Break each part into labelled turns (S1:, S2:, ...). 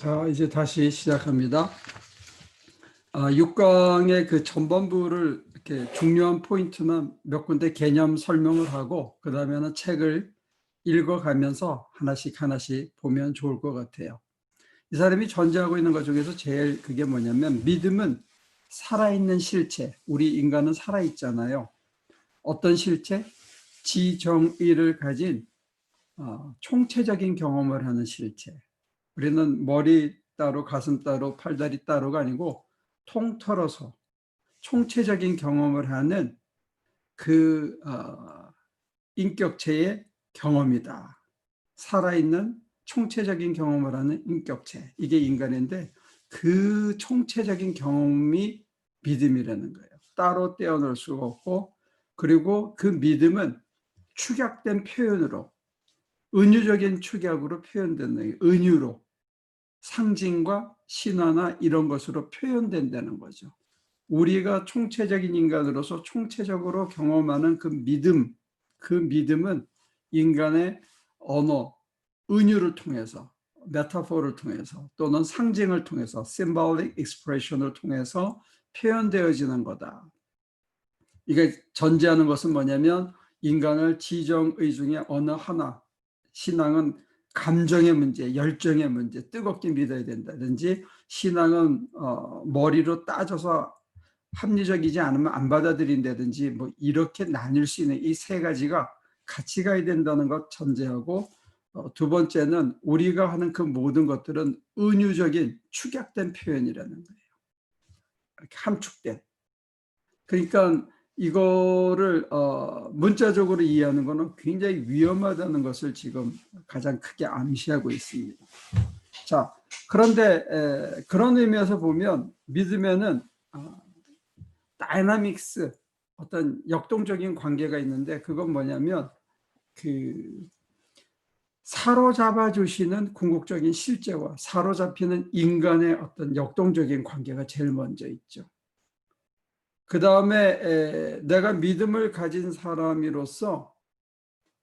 S1: 자, 이제 다시 시작합니다. 아, 6강의 그 전반부를 이렇게 중요한 포인트만 몇 군데 개념 설명을 하고 그 다음에는 책을 읽어가면서 하나씩 하나씩 보면 좋을 것 같아요. 이 사람이 전제하고 있는 것 중에서 제일 그게 뭐냐면 믿음은 살아있는 실체. 우리 인간은 살아있잖아요. 어떤 실체? 지정의를 가진 어, 총체적인 경험을 하는 실체. 우리는 머리 따로 가슴 따로 팔다리 따로가 아니고 통털어서 총체적인 경험을 하는 그 어, 인격체의 경험이다. 살아있는 총체적인 경험을 하는 인격체. 이게 인간인데 그 총체적인 경험이 믿음이라는 거예요. 따로 떼어놓을 수가 없고 그리고 그 믿음은 축약된 표현으로 은유적인 축약으로 표현되는 거예요. 은유로 상징과 신화나 이런 것으로 표현된다는 거죠. 우리가 총체적인 인간으로서 총체적으로 경험하는 그 믿음, 그 믿음은 인간의 언어, 은유를 통해서, 메타포를 통해서 또는 상징을 통해서, symbolic expression을 통해서 표현되어지는 거다. 이게 전제하는 것은 뭐냐면 인간을 지정의 중에 어느 하나, 신앙은 감정의 문제, 열정의 문제, 뜨겁게 믿어야 된다든지 신앙은 어, 머리로 따져서 합리적이지 않으면 안 받아들인다든지 뭐 이렇게 나뉠 수 있는 이 세 가지가 같이 가야 된다는 것 전제하고 어, 두 번째는 우리가 하는 그 모든 것들은 은유적인 축약된 표현이라는 거예요. 이렇게 함축된. 그러니까 이거를 어, 문자적으로 이해하는 것은 굉장히 위험하다는 것을 지금 가장 크게 암시하고 있습니다. 자, 그런데 에, 그런 의미에서 보면 믿으면은 어, 다이나믹스 어떤 역동적인 관계가 있는데 그건 뭐냐면 그 사로잡아 주시는 궁극적인 실제와 사로잡히는 인간의 어떤 역동적인 관계가 제일 먼저 있죠. 그 다음에 내가 믿음을 가진 사람으로서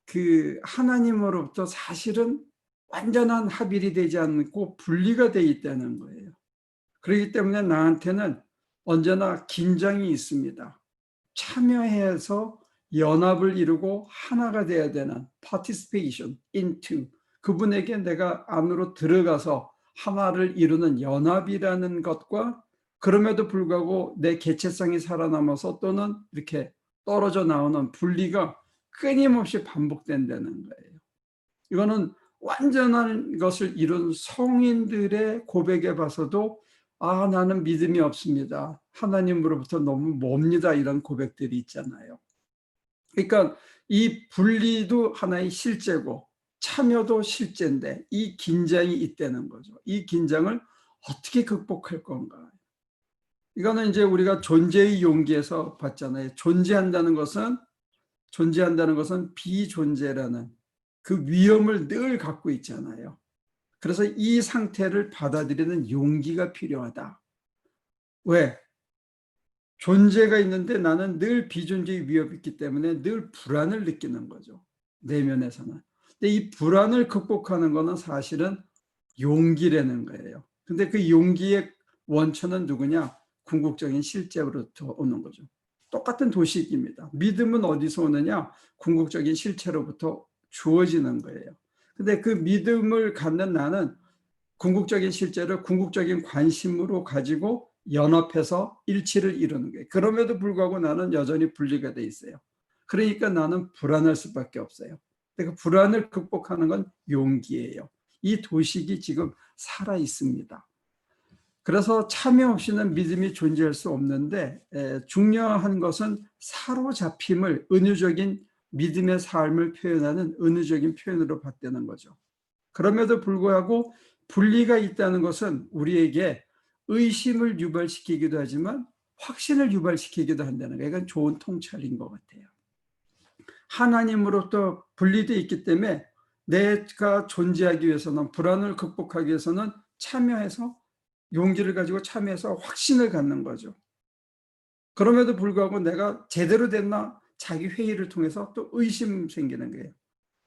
S1: 그 하나님으로부터 사실은 완전한 합일이 되지 않고 분리가 돼 있다는 거예요. 그렇기 때문에 나한테는 언제나 긴장이 있습니다. 참여해서 연합을 이루고 하나가 돼야 되는 participation into 그분에게 내가 안으로 들어가서 하나를 이루는 연합이라는 것과 그럼에도 불구하고 내 개체성이 살아남아서 또는 이렇게 떨어져 나오는 분리가 끊임없이 반복된다는 거예요. 이거는 완전한 것을 이룬 성인들의 고백에 봐서도 아, 나는 믿음이 없습니다. 하나님으로부터 너무 멉니다. 이런 고백들이 있잖아요. 그러니까 이 분리도 하나의 실제고 참여도 실제인데 이 긴장이 있다는 거죠. 이 긴장을 어떻게 극복할 건가? 이거는 이제 우리가 존재의 용기에서 봤잖아요. 존재한다는 것은 존재한다는 것은 비존재라는 그 위험을 늘 갖고 있잖아요. 그래서 이 상태를 받아들이는 용기가 필요하다. 왜? 존재가 있는데 나는 늘 비존재의 위협이 있기 때문에 늘 불안을 느끼는 거죠. 내면에서는. 근데 이 불안을 극복하는 거는 사실은 용기라는 거예요. 근데 그 용기의 원천은 누구냐? 궁극적인 실제로부터 오는 거죠. 똑같은 도식입니다. 믿음은 어디서 오느냐? 궁극적인 실체로부터 주어지는 거예요. 근데 그 믿음을 갖는 나는 궁극적인 실제를 궁극적인 관심으로 가지고 연합해서 일치를 이루는 거예요. 그럼에도 불구하고 나는 여전히 분리가 돼 있어요. 그러니까 나는 불안할 수밖에 없어요. 그 불안을 극복하는 건 용기예요. 이 도식이 지금 살아 있습니다. 그래서 참여 없이는 믿음이 존재할 수 없는데 중요한 것은 사로잡힘을 은유적인 믿음의 삶을 표현하는 은유적인 표현으로 봤다는 거죠. 그럼에도 불구하고 분리가 있다는 것은 우리에게 의심을 유발시키기도 하지만 확신을 유발시키기도 한다는 거예요. 이건 좋은 통찰인 것 같아요. 하나님으로부터 분리되어 있기 때문에 내가 존재하기 위해서는 불안을 극복하기 위해서는 참여해서 용기를 가지고 참여해서 확신을 갖는 거죠. 그럼에도 불구하고 내가 제대로 됐나 자기 회의를 통해서 또 의심 생기는 거예요.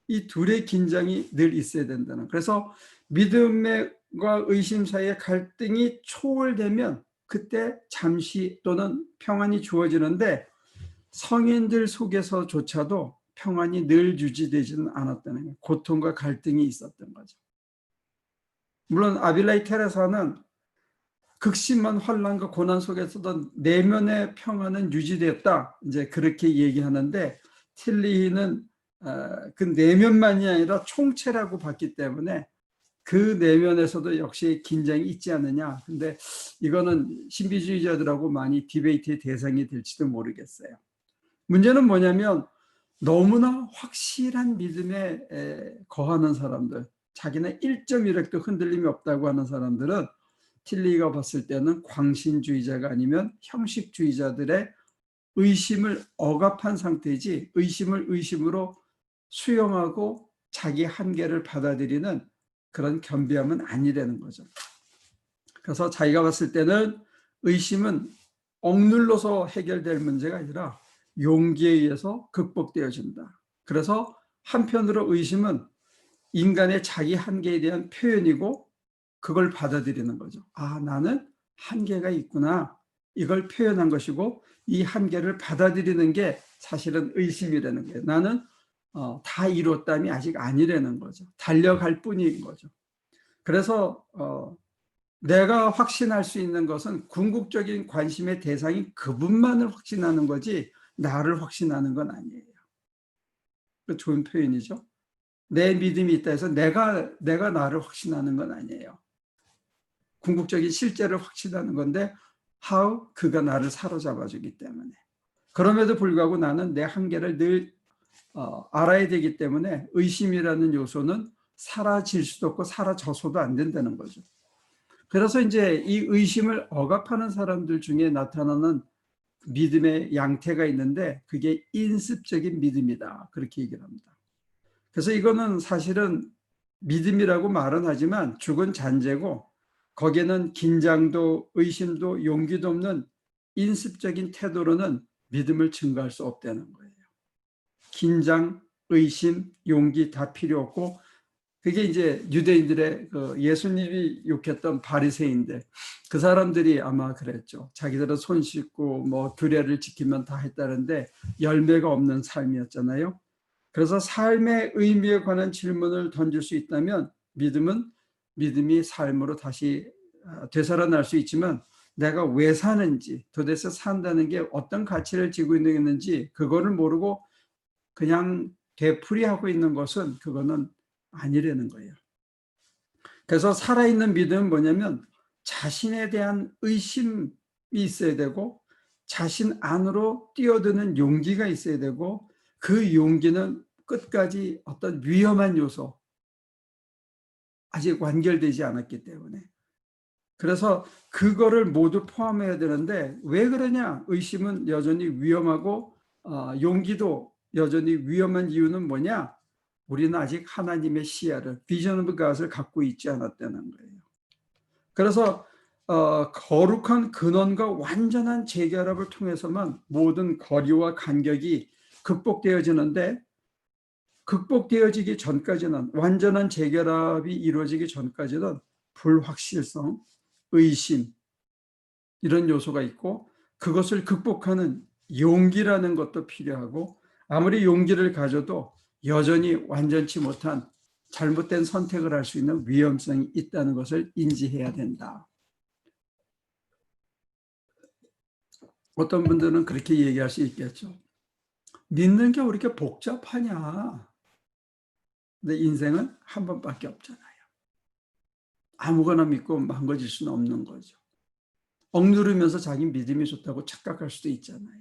S1: 이 둘의 긴장이 늘 있어야 된다는. 그래서 믿음과 의심 사이의 갈등이 초월되면 그때 잠시 또는 평안이 주어지는데 성인들 속에서조차도 평안이 늘 유지되지는 않았다는 거예요. 고통과 갈등이 있었던 거죠. 물론 아빌라이 테레사는 극심한 환란과 고난 속에서도 내면의 평안은 유지되었다. 이제 그렇게 얘기하는데 틸리히는 어, 그 내면만이 아니라 총체라고 봤기 때문에 그 내면에서도 역시 긴장이 있지 않느냐. 근데 이거는 신비주의자들하고 많이 디베이트의 대상이 될지도 모르겠어요. 문제는 뭐냐면 너무나 확실한 믿음에 거하는 사람들, 자기는 1.1획도 흔들림이 없다고 하는 사람들은 틸리가 봤을 때는 광신주의자가 아니면 형식주의자들의 의심을 억압한 상태이지 의심을 의심으로 수용하고 자기 한계를 받아들이는 그런 겸비함은 아니라는 거죠. 그래서 자기가 봤을 때는 의심은 억눌러서 해결될 문제가 아니라 용기에 의해서 극복되어진다. 그래서 한편으로 의심은 인간의 자기 한계에 대한 표현이고 그걸 받아들이는 거죠. 아, 나는 한계가 있구나. 이걸 표현한 것이고 이 한계를 받아들이는 게 사실은 의심이라는 거예요. 나는 어, 다 이뤘다니 아직 아니라는 거죠. 달려갈 뿐인 거죠. 그래서 어, 내가 확신할 수 있는 것은 궁극적인 관심의 대상인 그분만을 확신하는 거지 나를 확신하는 건 아니에요. 그 좋은 표현이죠. 내 믿음이 있다 해서 내가 내가 나를 확신하는 건 아니에요. 궁극적인 실제를 확신하는 건데 how 그가 나를 사로잡아 주기 때문에 그럼에도 불구하고 나는 내 한계를 늘 어, 알아야 되기 때문에 의심이라는 요소는 사라질 수도 없고 사라져서도 안 된다는 거죠. 그래서 이제 이 의심을 억압하는 사람들 중에 나타나는 믿음의 양태가 있는데 그게 인습적인 믿음이다. 그렇게 얘기를 합니다. 그래서 이거는 사실은 믿음이라고 말은 하지만 죽은 잔재고 거기에는 긴장도 의심도 용기도 없는 인습적인 태도로는 믿음을 증거할 수 없다는 거예요. 긴장, 의심, 용기 다 필요 없고 그게 이제 유대인들의 그 예수님이 욕했던 바리새인들 그 사람들이 아마 그랬죠. 자기들은 손 씻고 뭐 규례를 지키면 다 했다는데 열매가 없는 삶이었잖아요. 그래서 삶의 의미에 관한 질문을 던질 수 있다면 믿음은 믿음이 삶으로 다시 아, 되살아날 수 있지만 내가 왜 사는지 도대체 산다는 게 어떤 가치를 지고 있는지 그거를 모르고 그냥 되풀이하고 있는 것은 그거는 아니라는 거예요. 그래서 살아있는 믿음은 뭐냐면 자신에 대한 의심이 있어야 되고 자신 안으로 뛰어드는 용기가 있어야 되고 그 용기는 끝까지 어떤 위험한 요소 아직 완결되지 않았기 때문에. 그래서 그거를 모두 포함해야 되는데 왜 그러냐? 의심은 여전히 위험하고 어, 용기도 여전히 위험한 이유는 뭐냐? 우리는 아직 하나님의 시야를 비전 오브 갓을 갖고 있지 않았다는 거예요. 그래서 어, 거룩한 근원과 완전한 재결합을 통해서만 모든 거리와 간격이 극복되어지는데 극복되어지기 전까지는 완전한 재결합이 이루어지기 전까지는 불확실성, 의심 이런 요소가 있고 그것을 극복하는 용기라는 것도 필요하고 아무리 용기를 가져도 여전히 완전치 못한 잘못된 선택을 할 수 있는 위험성이 있다는 것을 인지해야 된다. 어떤 분들은 그렇게 얘기할 수 있겠죠. 믿는 게 왜 이렇게 복잡하냐. 근데 인생은 한 번밖에 없잖아요. 아무거나 믿고 망가질 수는 없는 거죠. 억누르면서 자기 믿음이 좋다고 착각할 수도 있잖아요.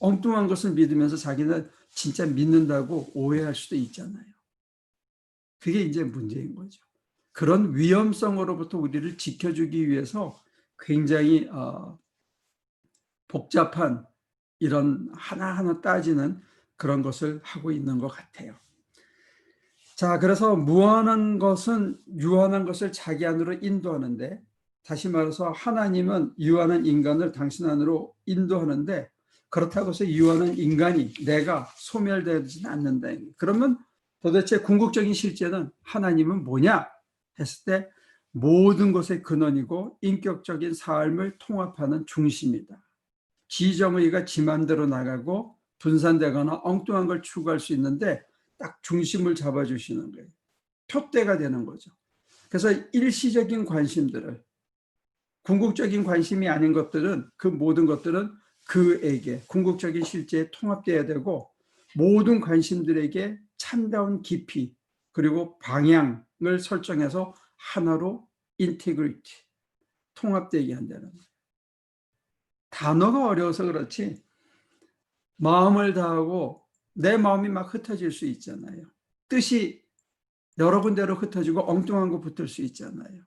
S1: 엉뚱한 것을 믿으면서 자기는 진짜 믿는다고 오해할 수도 있잖아요. 그게 이제 문제인 거죠. 그런 위험성으로부터 우리를 지켜주기 위해서 굉장히 어, 복잡한 이런 하나하나 따지는 그런 것을 하고 있는 것 같아요. 자, 그래서 무한한 것은 유한한 것을 자기 안으로 인도하는데 다시 말해서 하나님은 유한한 인간을 당신 안으로 인도하는데 그렇다고 해서 유한한 인간이 내가 소멸되지는 않는다. 그러면 도대체 궁극적인 실제는 하나님은 뭐냐 했을 때 모든 것의 근원이고 인격적인 삶을 통합하는 중심이다. 지정의가 지 맘대로 나가고 분산되거나 엉뚱한 걸 추구할 수 있는데 딱 중심을 잡아주시는 거예요. 표대가 되는 거죠. 그래서 일시적인 관심들을 궁극적인 관심이 아닌 것들은 그 모든 것들은 그에게 궁극적인 실제에 통합돼야 되고 모든 관심들에게 참다운 깊이 그리고 방향을 설정해서 하나로 인티그리티 통합되게 한다는. 단어가 어려워서 그렇지 마음을 다하고 내 마음이 막 흩어질 수 있잖아요. 뜻이 여러 군데로 흩어지고 엉뚱한 거 붙을 수 있잖아요.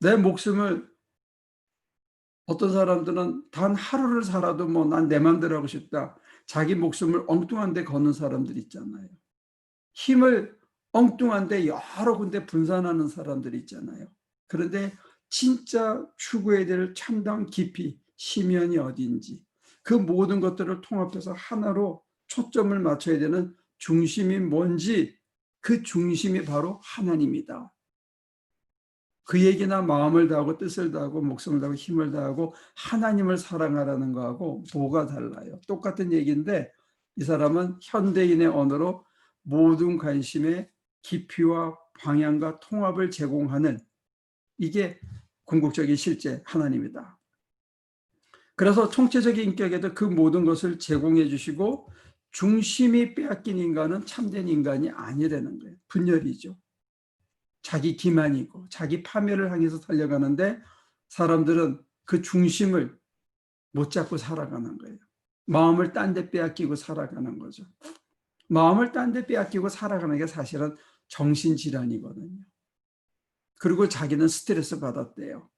S1: 내 목숨을 어떤 사람들은 단 하루를 살아도 뭐 난 내 맘대로 하고 싶다. 자기 목숨을 엉뚱한 데 거는 사람들 있잖아요. 힘을 엉뚱한 데 여러 군데 분산하는 사람들 있잖아요. 그런데 진짜 추구해야 될 참다운 깊이, 심연이 어딘지 그 모든 것들을 통합해서 하나로 초점을 맞춰야 되는 중심이 뭔지 그 중심이 바로 하나님이다. 그 얘기나 마음을 다하고 뜻을 다하고 목숨을 다하고 힘을 다하고 하나님을 사랑하라는 거하고 뭐가 달라요? 똑같은 얘기인데 이 사람은 현대인의 언어로 모든 관심의 깊이와 방향과 통합을 제공하는 이게 궁극적인 실제 하나님이다. 그래서 총체적인 인격에도 그 모든 것을 제공해 주시고 중심이 빼앗긴 인간은 참된 인간이 아니라는 거예요. 분열이죠. 자기 기만이고 자기 파멸을 향해서 달려가는데 사람들은 그 중심을 못 잡고 살아가는 거예요. 마음을 딴 데 빼앗기고 살아가는 거죠. 마음을 딴 데 빼앗기고 살아가는 게 사실은 정신질환이거든요. 그리고 자기는 스트레스 받았대요.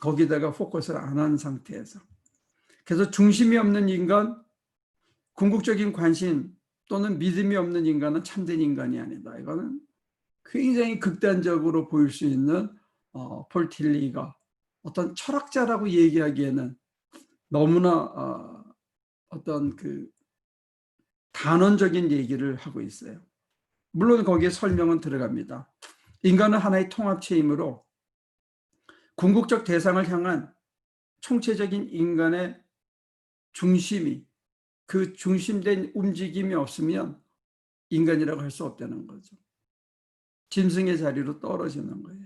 S1: 거기다가 포커스를 안 한 상태에서. 그래서 중심이 없는 인간, 궁극적인 관심 또는 믿음이 없는 인간은 참된 인간이 아니다. 이거는 굉장히 극단적으로 보일 수 있는 어, 폴틸리가 어떤 철학자라고 얘기하기에는 너무나 어, 어떤 그 단언적인 얘기를 하고 있어요. 물론 거기에 설명은 들어갑니다. 인간은 하나의 통합체이므로 궁극적 대상을 향한 총체적인 인간의 중심이 그 중심된 움직임이 없으면 인간이라고 할 수 없다는 거죠. 짐승의 자리로 떨어지는 거예요.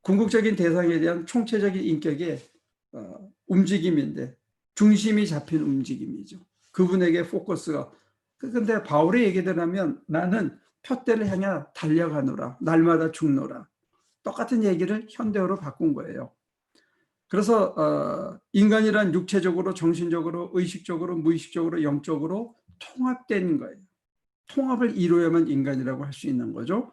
S1: 궁극적인 대상에 대한 총체적인 인격의 어, 움직임인데 중심이 잡힌 움직임이죠. 그분에게 포커스가 근데 바울의 얘기들 하면 나는 표대를 향해 달려가노라 날마다 죽노라 똑같은 얘기를 현대어로 바꾼 거예요. 그래서 어, 인간이란 육체적으로 정신적으로 의식적으로 무의식적으로 영적으로 통합된 거예요. 통합을 이루어야만 인간이라고 할 수 있는 거죠.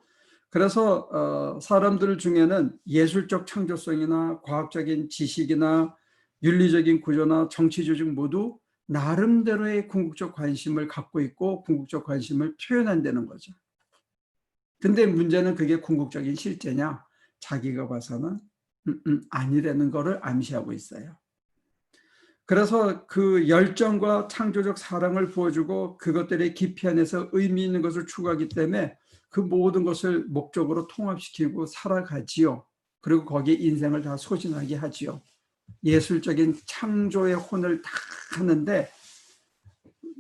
S1: 그래서 어, 사람들 중에는 예술적 창조성이나 과학적인 지식이나 윤리적인 구조나 정치 조직 모두 나름대로의 궁극적 관심을 갖고 있고 궁극적 관심을 표현한다는 거죠. 근데 문제는 그게 궁극적인 실제냐? 자기가 봐서는 음, 음, 아니라는 것을 암시하고 있어요. 그래서 그 열정과 창조적 사랑을 부어주고 그것들의 깊이 안에서 의미 있는 것을 추구하기 때문에 그 모든 것을 목적으로 통합시키고 살아가지요. 그리고 거기에 인생을 다 소진하게 하지요. 예술적인 창조의 혼을 다 하는데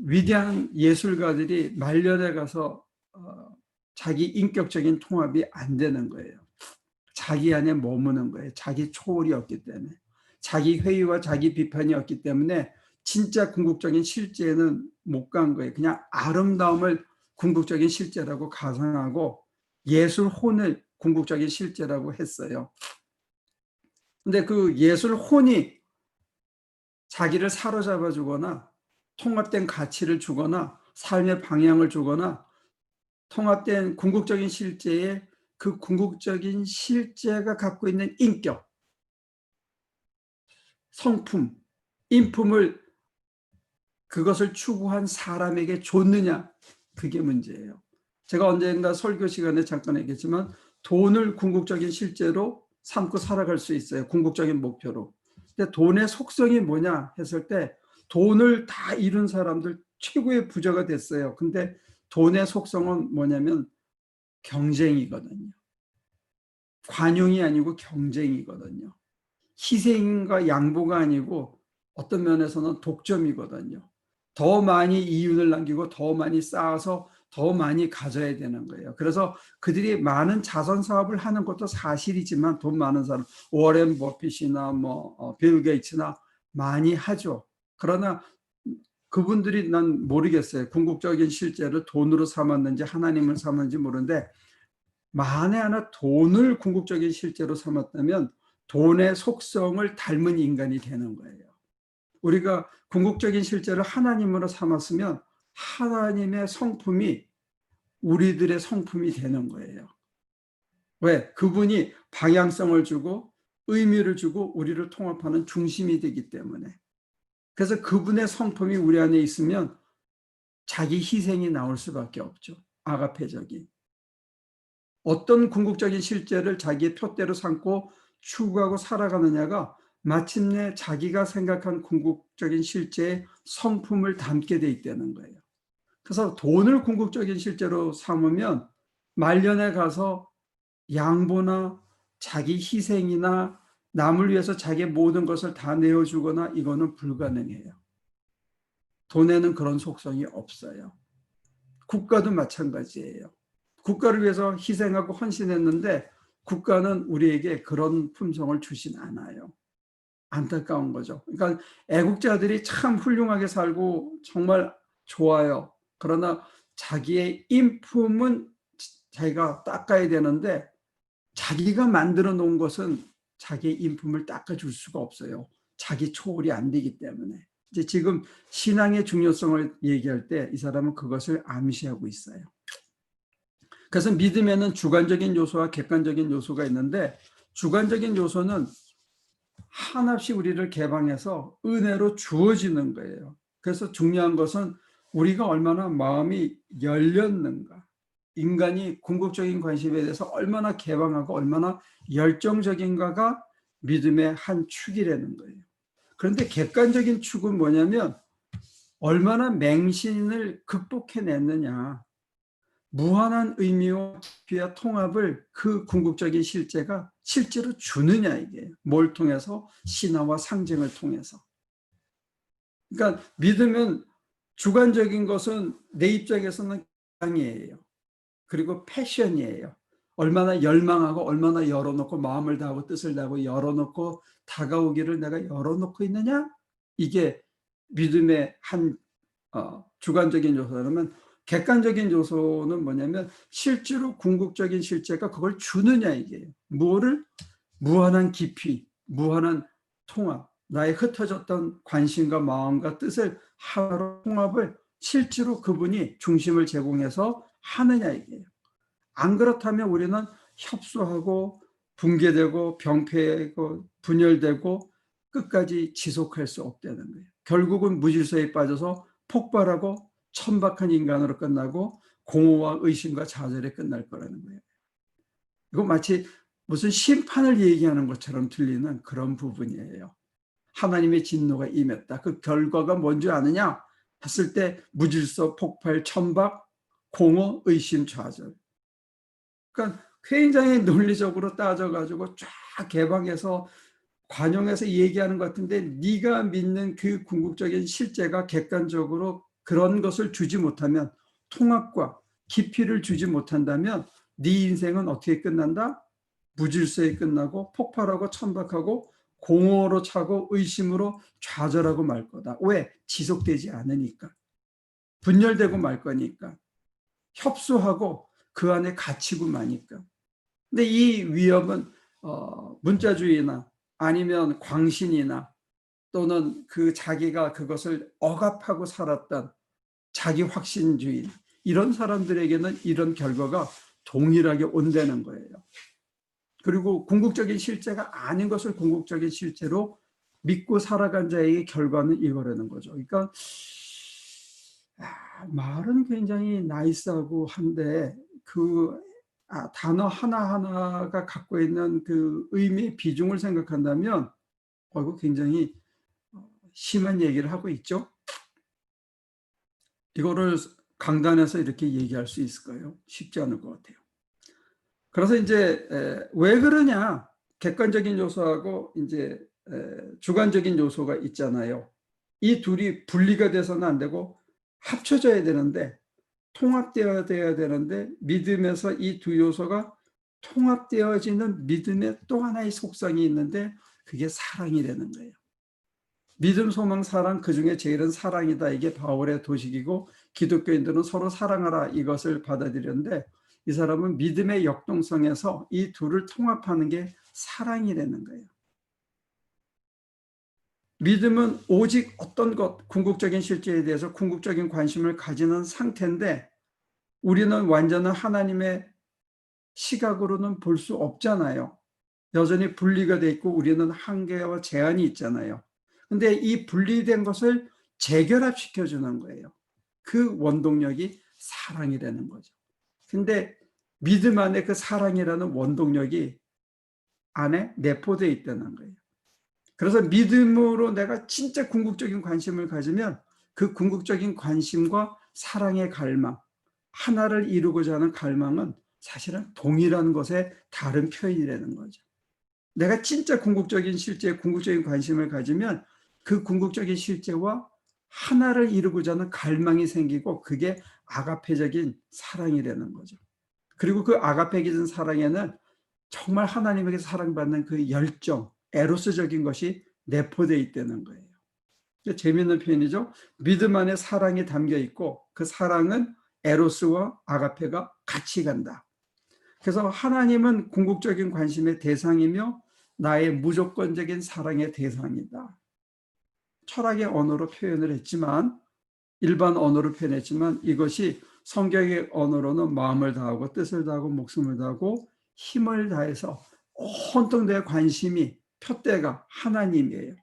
S1: 위대한 예술가들이 말년에 가서 어, 자기 인격적인 통합이 안 되는 거예요. 자기 안에 머무는 거예요. 자기 초월이 없기 때문에. 자기 회의와 자기 비판이 없기 때문에 진짜 궁극적인 실제는 못 간 거예요. 그냥 아름다움을 궁극적인 실제라고 가상하고 예술 혼을 궁극적인 실제라고 했어요. 근데 그 예술 혼이 자기를 사로잡아 주거나 통합된 가치를 주거나 삶의 방향을 주거나 통합된 궁극적인 실제에 그 궁극적인 실제가 갖고 있는 인격, 성품, 인품을 그것을 추구한 사람에게 줬느냐 그게 문제예요. 제가 언젠가 설교 시간에 잠깐 얘기했지만 돈을 궁극적인 실제로 삼고 살아갈 수 있어요. 궁극적인 목표로. 근데 돈의 속성이 뭐냐 했을 때 돈을 다 이룬 사람들 최고의 부자가 됐어요. 근데 돈의 속성은 뭐냐면 경쟁이거든요. 관용이 아니고 경쟁이거든요. 희생과 양보가 아니고 어떤 면에서는 독점이거든요. 더 많이 이윤을 남기고 더 많이 쌓아서 더 많이 가져야 되는 거예요. 그래서 그들이 많은 자선 사업을 하는 것도 사실이지만 돈 많은 사람 워렌 버핏이나 뭐 빌 게이츠나 많이 하죠. 그러나 그분들이 난 모르겠어요. 궁극적인 실제를 돈으로 삼았는지 하나님을 삼았는지 모르는데 만에 하나 돈을 궁극적인 실제로 삼았다면 돈의 속성을 닮은 인간이 되는 거예요. 우리가 궁극적인 실제를 하나님으로 삼았으면 하나님의 성품이 우리들의 성품이 되는 거예요. 왜? 그분이 방향성을 주고 의미를 주고 우리를 통합하는 중심이 되기 때문에. 그래서 그분의 성품이 우리 안에 있으면 자기 희생이 나올 수밖에 없죠. 아가페적인. 어떤 궁극적인 실제를 자기의 표대로 삼고 추구하고 살아가느냐가 마침내 자기가 생각한 궁극적인 실제의 성품을 담게 돼 있다는 거예요. 그래서 돈을 궁극적인 실제로 삼으면 말년에 가서 양보나 자기 희생이나 남을 위해서 자기의 모든 것을 다 내어주거나 이거는 불가능해요. 돈에는 그런 속성이 없어요. 국가도 마찬가지예요. 국가를 위해서 희생하고 헌신했는데 국가는 우리에게 그런 품성을 주진 않아요. 안타까운 거죠. 그러니까 애국자들이 참 훌륭하게 살고 정말 좋아요. 그러나 자기의 인품은 자기가 닦아야 되는데 자기가 만들어 놓은 것은 자기의 인품을 닦아줄 수가 없어요. 자기 초월이 안 되기 때문에. 이제 지금 신앙의 중요성을 얘기할 때 이 사람은 그것을 암시하고 있어요. 그래서 믿음에는 주관적인 요소와 객관적인 요소가 있는데 주관적인 요소는 한없이 우리를 개방해서 은혜로 주어지는 거예요. 그래서 중요한 것은 우리가 얼마나 마음이 열렸는가. 인간이 궁극적인 관심에 대해서 얼마나 개방하고 얼마나 열정적인가가 믿음의 한 축이라는 거예요. 그런데 객관적인 축은 뭐냐면 얼마나 맹신을 극복해냈느냐. 무한한 의미와 깊이와 통합을 그 궁극적인 실제가 실제로 주느냐 이게 뭘 통해서 신화와 상징을 통해서 그러니까 믿으면 주관적인 것은 내 입장에서는 강이에요 그리고 패션이에요. 얼마나 열망하고 얼마나 열어놓고 마음을 다하고 뜻을 다하고 열어놓고 다가오기를 내가 열어놓고 있느냐? 이게 믿음의 한 어, 주관적인 요소라면 객관적인 요소는 뭐냐면 실제로 궁극적인 실제가 그걸 주느냐 이게 뭐를 무한한 깊이, 무한한 통합, 나의 흩어졌던 관심과 마음과 뜻을 하나로 통합을 실제로 그분이 중심을 제공해서 하느냐 이게요. 안 그렇다면 우리는 협소하고 붕괴되고 병폐고 분열되고 끝까지 지속할 수 없다는 거예요. 결국은 무질서에 빠져서 폭발하고 천박한 인간으로 끝나고 공허와 의심과 좌절에 끝날 거라는 거예요. 이거 마치 무슨 심판을 얘기하는 것처럼 들리는 그런 부분이에요. 하나님의 진노가 임했다. 그 결과가 뭔지 아느냐? 했을 때 무질서, 폭발, 천박, 공허, 의심, 좌절. 그러니까 굉장히 논리적으로 따져가지고 쫙 개방해서 관용해서 얘기하는 것 같은데 네가 믿는 그 궁극적인 실제가 객관적으로 그런 것을 주지 못하면 통합과 깊이를 주지 못한다면 네 인생은 어떻게 끝난다? 무질서에 끝나고 폭발하고 천박하고 공허로 차고 의심으로 좌절하고 말 거다. 왜? 지속되지 않으니까. 분열되고 말 거니까. 협소하고 그 안에 갇히고 마니까. 근데 이 위협은 어, 문자주의나 아니면 광신이나 또는 그 자기가 그것을 억압하고 살았던 자기 확신주의 이런 사람들에게는 이런 결과가 동일하게 온다는 거예요. 그리고 궁극적인 실제가 아닌 것을 궁극적인 실제로 믿고 살아간 자의 결과는 이거라는 거죠. 그러니까 아, 말은 굉장히 나이스하고 한데 그 아, 단어 하나하나가 갖고 있는 그 의미 비중을 생각한다면 어, 이거 굉장히 어, 심한 얘기를 하고 있죠. 이거를 강단에서 이렇게 얘기할 수 있을까요? 쉽지 않을 것 같아요. 그래서 이제 에, 왜 그러냐? 객관적인 요소하고 이제 에, 주관적인 요소가 있잖아요. 이 둘이 분리가 돼서는 안 되고 합쳐져야 되는데 통합되어야 되는데 믿음에서 이 두 요소가 통합되어지는 믿음의 또 하나의 속성이 있는데 그게 사랑이라는 거예요. 믿음, 소망, 사랑 그 중에 제일은 사랑이다. 이게 바울의 도식이고 기독교인들은 서로 사랑하라 이것을 받아들였는데 이 사람은 믿음의 역동성에서 이 둘을 통합하는 게 사랑이라는 거예요. 믿음은 오직 어떤 것, 궁극적인 실제에 대해서 궁극적인 관심을 가지는 상태인데 우리는 완전한 하나님의 시각으로는 볼 수 없잖아요. 여전히 분리가 돼 있고 우리는 한계와 제한이 있잖아요. 근데 이 분리된 것을 재결합시켜 주는 거예요. 그 원동력이 사랑이라는 거죠. 근데 믿음 안에 그 사랑이라는 원동력이 안에 내포되어 있다는 거예요. 그래서 믿음으로 내가 진짜 궁극적인 관심을 가지면 그 궁극적인 관심과 사랑의 갈망, 하나를 이루고자 하는 갈망은 사실은 동일한 것의 다른 표현이라는 거죠. 내가 진짜 궁극적인 실제에 궁극적인 관심을 가지면 그 궁극적인 실제와 하나를 이루고자 하는 갈망이 생기고 그게 아가페적인 사랑이라는 거죠. 그리고 그 아가페적인 사랑에는 정말 하나님에게 사랑받는 그 열정, 에로스적인 것이 내포되어 있다는 거예요. 재미있는 표현이죠. 믿음 안에 사랑이 담겨 있고 그 사랑은 에로스와 아가페가 같이 간다. 그래서 하나님은 궁극적인 관심의 대상이며 나의 무조건적인 사랑의 대상이다. 철학의 언어로 표현을 했지만 일반 언어로 표현했지만 이것이 성경의 언어로는 마음을 다하고 뜻을 다하고 목숨을 다하고 힘을 다해서 온통 내 관심이 표대가 하나님이에요.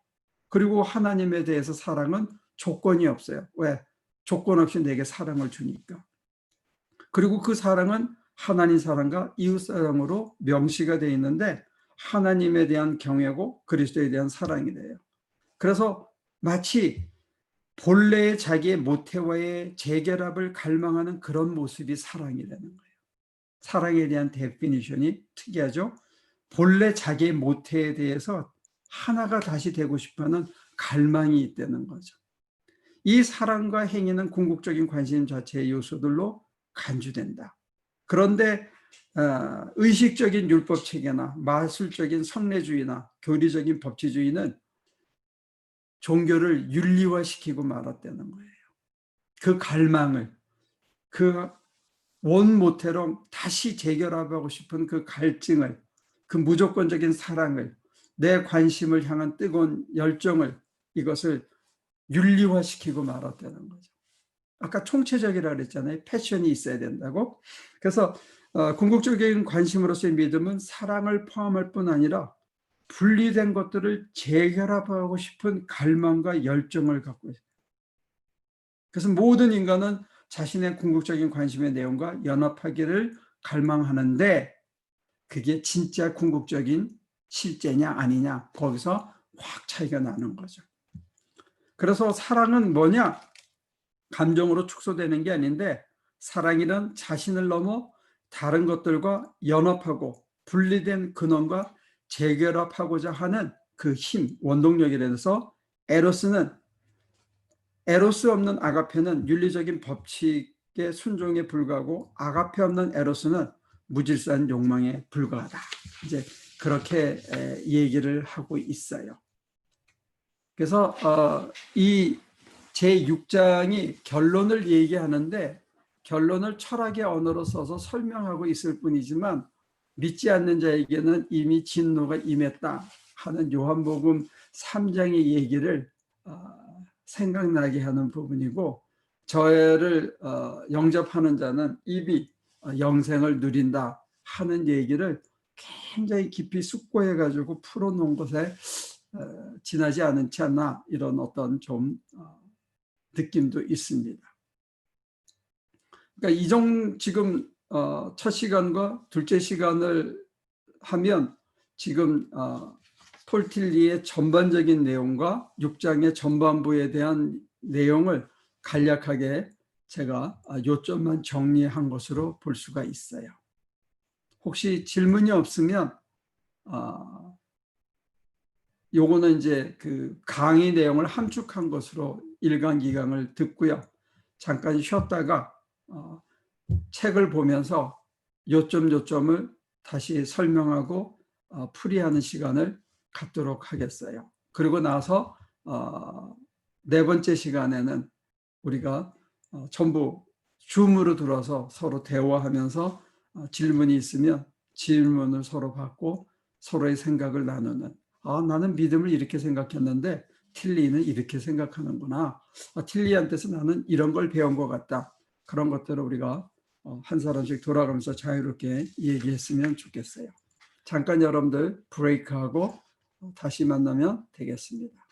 S1: 그리고 하나님에 대해서 사랑은 조건이 없어요. 왜? 조건 없이 내게 사랑을 주니까. 그리고 그 사랑은 하나님 사랑과 이웃 사랑으로 명시가 되어 있는데 하나님에 대한 경외고 그리스도에 대한 사랑이래요. 그래서 마치 본래의 자기의 모태와의 재결합을 갈망하는 그런 모습이 사랑이라는 거예요. 사랑에 대한 데피니션이 특이하죠. 본래 자기의 모태에 대해서 하나가 다시 되고 싶어하는 갈망이 있다는 거죠. 이 사랑과 행위는 궁극적인 관심 자체의 요소들로 간주된다. 그런데 어, 의식적인 율법 체계나 마술적인 성례주의나 교리적인 법치주의는 종교를 윤리화시키고 말았다는 거예요. 그 갈망을 그 원모태로 다시 재결합하고 싶은 그 갈증을 그 무조건적인 사랑을 내 관심을 향한 뜨거운 열정을 이것을 윤리화시키고 말았다는 거죠. 아까 총체적이라 그랬잖아요. 패션이 있어야 된다고. 그래서 어, 궁극적인 관심으로서의 믿음은 사랑을 포함할 뿐 아니라 분리된 것들을 재결합하고 싶은 갈망과 열정을 갖고 있어요. 그래서 모든 인간은 자신의 궁극적인 관심의 내용과 연합하기를 갈망하는데 그게 진짜 궁극적인 실제냐 아니냐 거기서 확 차이가 나는 거죠. 그래서 사랑은 뭐냐? 감정으로 축소되는 게 아닌데 사랑이란 자신을 넘어 다른 것들과 연합하고 분리된 근원과 재결합하고자 하는 그 힘, 원동력이라서 에로스는 에로스 없는 아가페는 윤리적인 법칙의 순종에 불과하고 아가페 없는 에로스는 무질서한 욕망에 불과하다. 이제 그렇게 얘기를 하고 있어요. 그래서 어, 이 제6장이 결론을 얘기하는데 결론을 철학의 언어로 써서 설명하고 있을 뿐이지만 믿지 않는 자에게는 이미 진노가 임했다 하는 요한복음 3장의 얘기를 어, 생각나게 하는 부분이고 저를 어, 영접하는 자는 이미 영생을 누린다 하는 얘기를 굉장히 깊이 숙고해 가지고 풀어놓은 것에 어, 지나지 않지 않나 이런 어떤 좀 느낌도 있습니다. 그러니까 이종 지금 어, 첫 시간과 둘째 시간을 하면 지금 어, 톨틸리의 전반적인 내용과 6장의 전반부에 대한 내용을 간략하게 제가 아, 요점만 정리한 것으로 볼 수가 있어요. 혹시 질문이 없으면 아, 요거는 이제 그 강의 내용을 함축한 것으로 일강 기강을 듣고요. 잠깐 쉬었다가 어, 책을 보면서 요점 요점을 다시 설명하고 어, 풀이하는 시간을 갖도록 하겠어요. 그리고 나서 어, 네 번째 시간에는 우리가 어, 전부 줌으로 들어서 서로 대화하면서 어, 질문이 있으면 질문을 서로 받고 서로의 생각을 나누는 아 나는 믿음을 이렇게 생각했는데 틸리는 이렇게 생각하는구나. 아, 틸리한테서 나는 이런 걸 배운 것 같다. 그런 것들을 우리가 어, 한 사람씩 돌아가면서 자유롭게 얘기했으면 좋겠어요. 잠깐 여러분들 브레이크하고 어, 다시 만나면 되겠습니다